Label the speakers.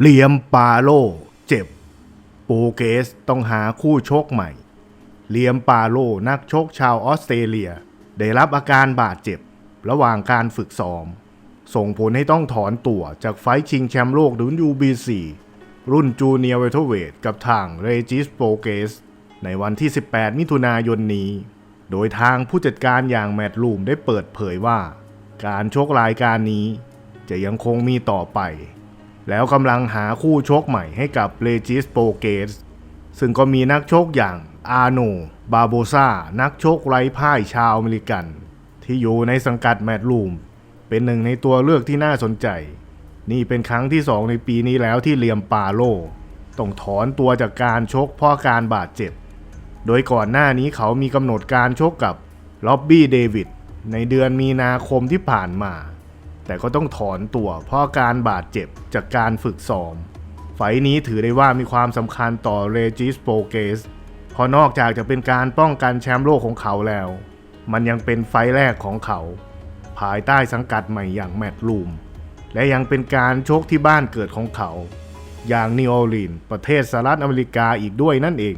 Speaker 1: เลียมปาโลเจ็บ โปเกสต้องหาคู่ชกใหม่เลียมปาโลนักชกชาวออสเตรเลีย ได้รับอาการบาดเจ็บ ระหว่างการฝึกซ้อม ส่งผลให้ต้องถอนตัวจากไฟชิงแชมป์โลก WBC รุ่นจูเนียร์เวทเวทกับทางเรจิสโปเกสในวันที่ 18 มิถุนายนนี้ โดยทางผู้จัดการอย่างแมตต์ลูมได้เปิดเผยว่า การชกรายการนี้จะยังคงมีต่อไป แล้วกำลังหาคู่ชกใหม่ให้กับเรจิสโปเกสซึ่งก็มีนักชกอย่างอาโน บาโบซานักชกไร้พ่ายชาวอเมริกัน ที่อยู่ในสังกัดแมตลูม เป็นหนึ่งในตัวเลือกที่น่าสนใจ นี่เป็นครั้งที่สองในปีนี้แล้วที่เลียมปาโล ต้องถอนตัวจากการชกเพราะการบาดเจ็บ โดยก่อนหน้านี้เขามีกำหนดการชกกับล็อบบี้เดวิดในเดือนมีนาคมที่ผ่านมา แต่ก็ต้องถอนตัวเพราะการบาดเจ็บจากการฝึกซ้อม ไฟนี้ถือได้ว่ามีความสำคัญต่อเรจิสโปเกสเพราะนอกจากจะเป็นการป้องกันแชมป์โลกของเขาแล้ว มันยังเป็นไฟแรกของเขา ภายใต้สังกัดใหม่อย่างแมตต์ลูม และยังเป็นการชกที่บ้านเกิดของเขา อย่างนิวอลีนประเทศสหรัฐอเมริกาอีกด้วยนั่นเอง